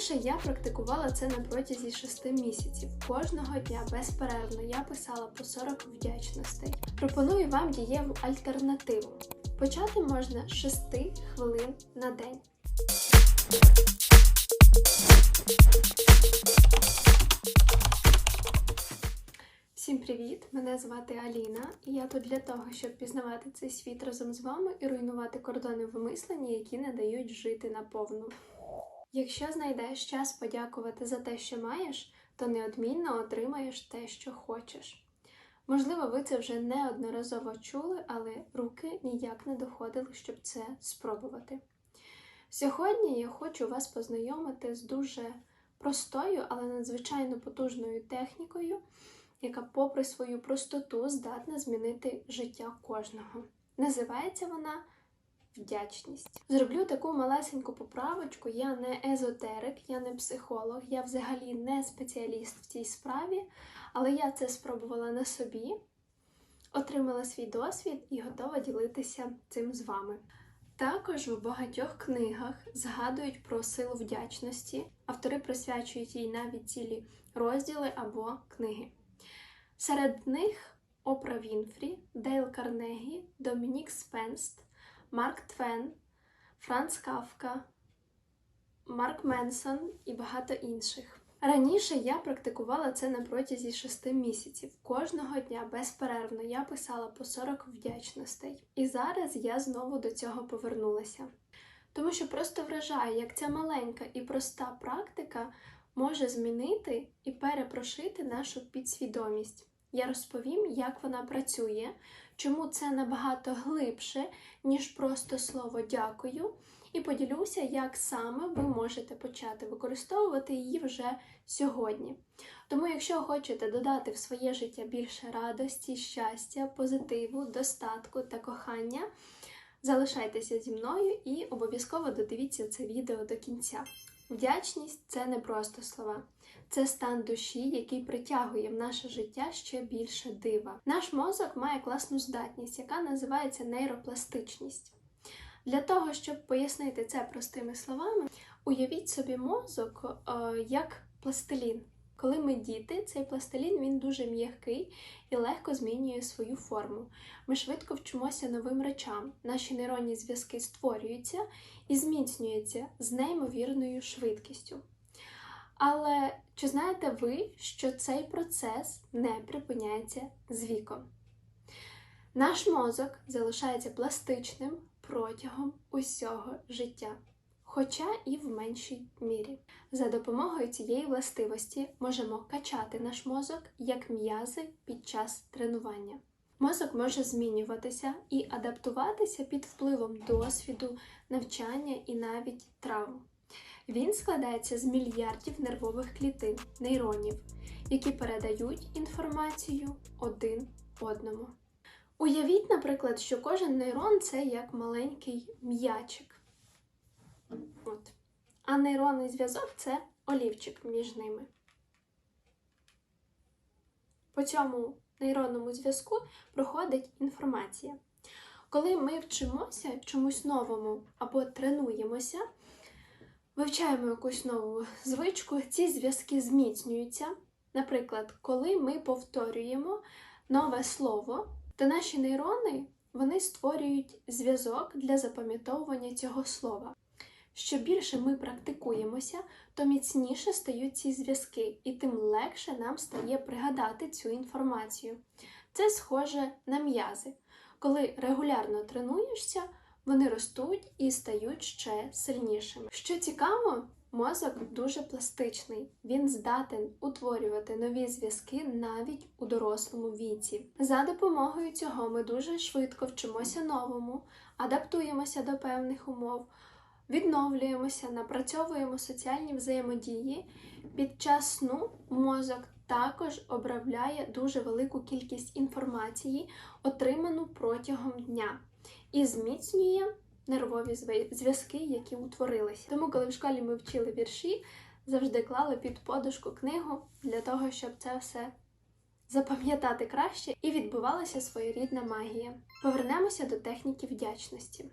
Раніше я практикувала це на протязі 6 місяців. Кожного дня безперервно я писала по 40 вдячностей. Пропоную вам дієву альтернативу. Почати можна з 6 хвилин на день. Всім привіт! Мене звати Аліна, і я тут для того, щоб пізнавати цей світ разом з вами і руйнувати кордони в мисленні, які не дають жити наповну. Якщо знайдеш час подякувати за те, що маєш, то неодмінно отримаєш те, що хочеш. Можливо, ви це вже неодноразово чули, але руки ніяк не доходили, щоб це спробувати. Сьогодні я хочу вас познайомити з дуже простою, але надзвичайно потужною технікою, яка, попри свою простоту, здатна змінити життя кожного. Називається вона вдячність. Зроблю таку малесеньку поправочку. Я не езотерик, я не психолог, я взагалі не спеціаліст в цій справі, але я це спробувала на собі, отримала свій досвід і готова ділитися цим з вами. Також в багатьох книгах згадують про силу вдячності. Автори присвячують їй навіть цілі розділи або книги. Серед них Опра Вінфрі, Дейл Карнегі, Домінік Спенст, Марк Твен, Франц Кафка, Марк Менсон і багато інших. Раніше я практикувала це на протязі 6 місяців. Кожного дня безперервно я писала по 40 вдячностей. І зараз я знову до цього повернулася. Тому що просто вражає, як ця маленька і проста практика може змінити і перепрошити нашу підсвідомість. Я розповім, як вона працює, чому це набагато глибше, ніж просто слово дякую, і поділюся, як саме ви можете почати використовувати її вже сьогодні. Тому, якщо хочете додати в своє життя більше радості, щастя, позитиву, достатку та кохання, залишайтеся зі мною і обов'язково додивіться це відео до кінця. Вдячність це не просто слова. Це стан душі, який притягує в наше життя ще більше дива. Наш мозок має класну здатність, яка називається нейропластичність. Для того, щоб пояснити це простими словами, уявіть собі мозок е, як пластилін. Коли ми діти, цей пластилін він дуже м'який і легко змінює свою форму. Ми швидко вчимося новим речам. Наші нейронні зв'язки створюються і зміцнюються з неймовірною швидкістю. Але чи знаєте ви, що цей процес не припиняється з віком? Наш мозок залишається пластичним протягом усього життя, хоча і в меншій мірі. За допомогою цієї властивості можемо качати наш мозок як м'язи під час тренування. Мозок може змінюватися і адаптуватися під впливом досвіду, навчання і навіть травм. Він складається з мільярдів нервових клітин, нейронів, які передають інформацію один одному. Уявіть, наприклад, що кожен нейрон це як маленький м'ячик. От. А нейронний зв'язок це олівчик між ними. По цьому нейронному зв'язку проходить інформація. Коли ми вчимося чомусь новому або тренуємося, вивчаємо якусь нову звичку, ці зв'язки зміцнюються. Наприклад, коли ми повторюємо нове слово, то наші нейрони вони створюють зв'язок для запам'ятовування цього слова. Що більше ми практикуємося, то міцніше стають ці зв'язки, і тим легше нам стає пригадати цю інформацію. Це схоже на м'язи. Коли регулярно тренуєшся, вони ростуть і стають ще сильнішими. Що цікаво, мозок дуже пластичний, він здатен утворювати нові зв'язки навіть у дорослому віці. За допомогою цього ми дуже швидко вчимося новому, адаптуємося до певних умов. Відновлюємося, напрацьовуємо соціальні взаємодії. Під час сну мозок також обробляє дуже велику кількість інформації, отриману протягом дня, і зміцнює нервові зв'язки, які утворилися. Тому, коли в школі ми вчили вірші, завжди клали під подушку книгу для того, щоб це все запам'ятати краще і відбувалася своєрідна магія. Повернемося до техніки вдячності.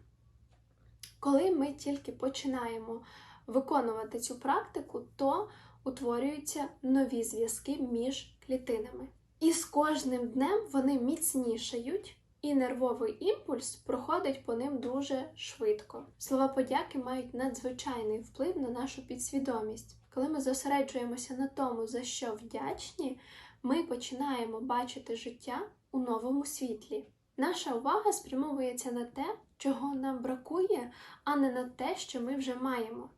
Коли ми тільки починаємо виконувати цю практику, то утворюються нові зв'язки між клітинами. І з кожним днем вони міцнішають, і нервовий імпульс проходить по ним дуже швидко. Слова подяки мають надзвичайний вплив на нашу підсвідомість. Коли ми зосереджуємося на тому, за що вдячні, ми починаємо бачити життя у новому світлі. Наша увага спрямовується на те, чого нам бракує, а не на те, що ми вже маємо.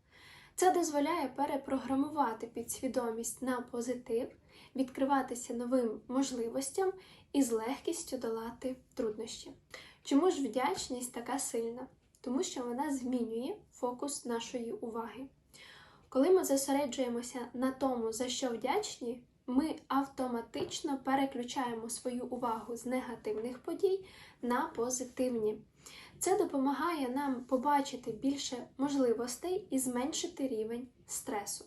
Це дозволяє перепрограмувати підсвідомість на позитив, відкриватися новим можливостям і з легкістю долати труднощі. Чому ж вдячність така сильна? Тому що вона змінює фокус нашої уваги. Коли ми зосереджуємося на тому, за що вдячні, ми автоматично переключаємо свою увагу з негативних подій на позитивні. Це допомагає нам побачити більше можливостей і зменшити рівень стресу.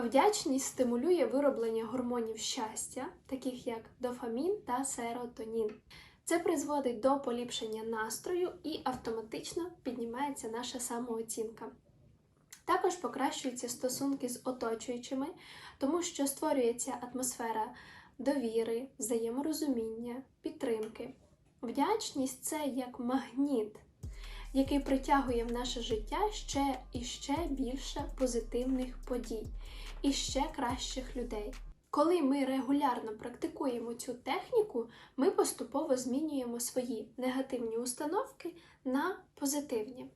Вдячність стимулює вироблення гормонів щастя, таких як дофамін та серотонін. Це призводить до поліпшення настрою і автоматично піднімається наша самооцінка. Також покращуються стосунки з оточуючими, тому що створюється атмосфера довіри, взаєморозуміння, підтримки. Вдячність це як магніт, який притягує в наше життя ще і ще більше позитивних подій і ще кращих людей. Коли ми регулярно практикуємо цю техніку, ми поступово змінюємо свої негативні установки на позитивні.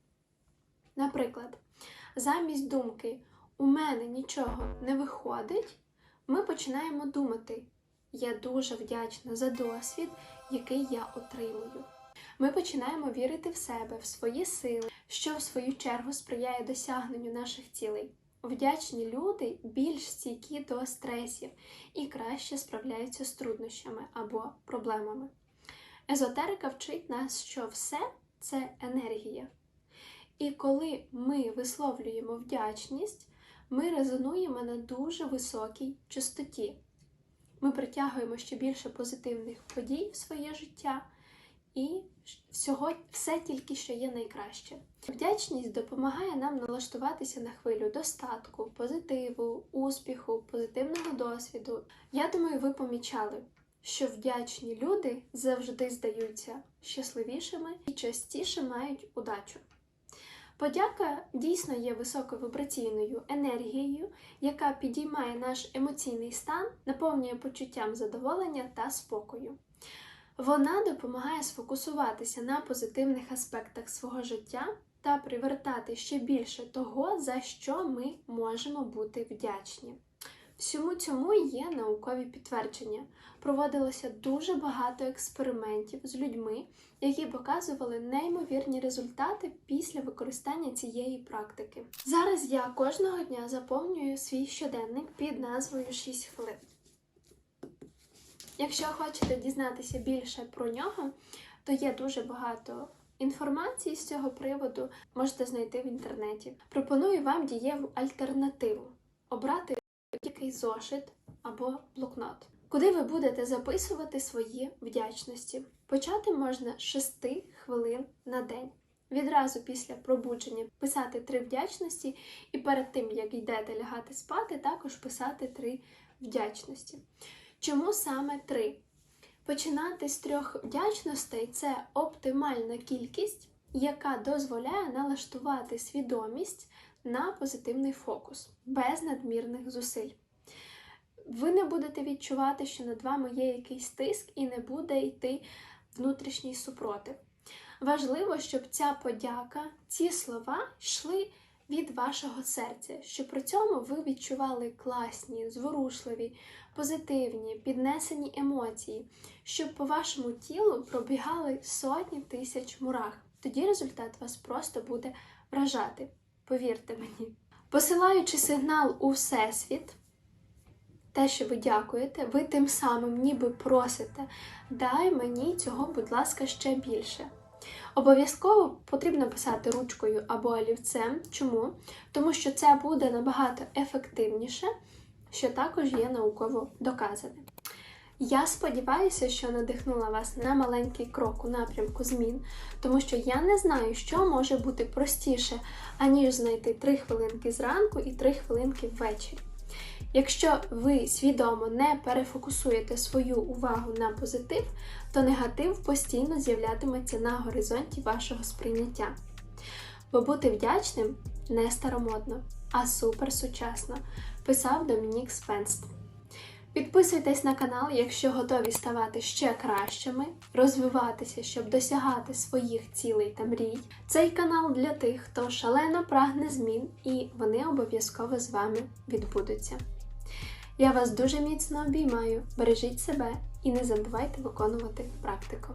Наприклад, замість думки у мене нічого не виходить, ми починаємо думати я дуже вдячна за досвід, який я отримую. Ми починаємо вірити в себе, в свої сили, що в свою чергу сприяє досягненню наших цілей. Вдячні люди більш стійкі до стресів і краще справляються з труднощами або проблемами. Езотерика вчить нас, що все це енергія. І коли ми висловлюємо вдячність, ми резонуємо на дуже високій частоті. Ми притягуємо ще більше позитивних подій в своє життя і всього все тільки що є найкраще. Вдячність допомагає нам налаштуватися на хвилю достатку, позитиву, успіху, позитивного досвіду. Я думаю, ви помічали, що вдячні люди завжди здаються щасливішими і частіше мають удачу. Подяка дійсно є високовібраційною енергією, яка підіймає наш емоційний стан, наповнює почуттям задоволення та спокою. Вона допомагає сфокусуватися на позитивних аспектах свого життя та привертати ще більше того, за що ми можемо бути вдячні. Всьому цьому є наукові підтвердження. Проводилося дуже багато експериментів з людьми, які показували неймовірні результати після використання цієї практики. Зараз я кожного дня заповнюю свій щоденник під назвою 6 хвилин. Якщо хочете дізнатися більше про нього, то є дуже багато інформації з цього приводу, можете знайти в інтернеті. Пропоную вам дієву альтернативу обрати будь-який зошит або блокнот, куди ви будете записувати свої вдячності. Почати можна з 6 хвилин на день. Відразу після пробудження писати три вдячності, і перед тим, як йдете лягати спати, також писати три вдячності. Чому саме три? Починати з трьох вдячностей це оптимальна кількість, яка дозволяє налаштувати свідомість на позитивний фокус без надмірних зусиль. Ви не будете відчувати, що над вами є якийсь тиск і не буде йти внутрішній супротив. Важливо, щоб ця подяка, ці слова йшли від вашого серця, щоб при цьому ви відчували класні, зворушливі, позитивні, піднесені емоції, щоб по вашому тілу пробігали сотні тисяч мурах. Тоді результат вас просто буде вражати. Повірте мені. Посилаючи сигнал у Всесвіт, те, що ви дякуєте, ви тим самим ніби просите, дай мені цього, будь ласка, ще більше. Обов'язково потрібно писати ручкою або олівцем. Чому? Тому що це буде набагато ефективніше, що також є науково доказане. Я сподіваюся, що надихнула вас на маленький крок у напрямку змін, тому що я не знаю, що може бути простіше, аніж знайти 3 хвилинки зранку і 3 хвилинки ввечері. Якщо ви свідомо не перефокусуєте свою увагу на позитив, то негатив постійно з'являтиметься на горизонті вашого сприйняття. Бо бути вдячним не старомодно, а супер сучасно, писав Домінік Спенст. Підписуйтесь на канал, якщо готові ставати ще кращими, розвиватися, щоб досягати своїх цілей та мрій. Цей канал для тих, хто шалено прагне змін, і вони обов'язково з вами відбудуться. Я вас дуже міцно обіймаю, бережіть себе і не забувайте виконувати практику.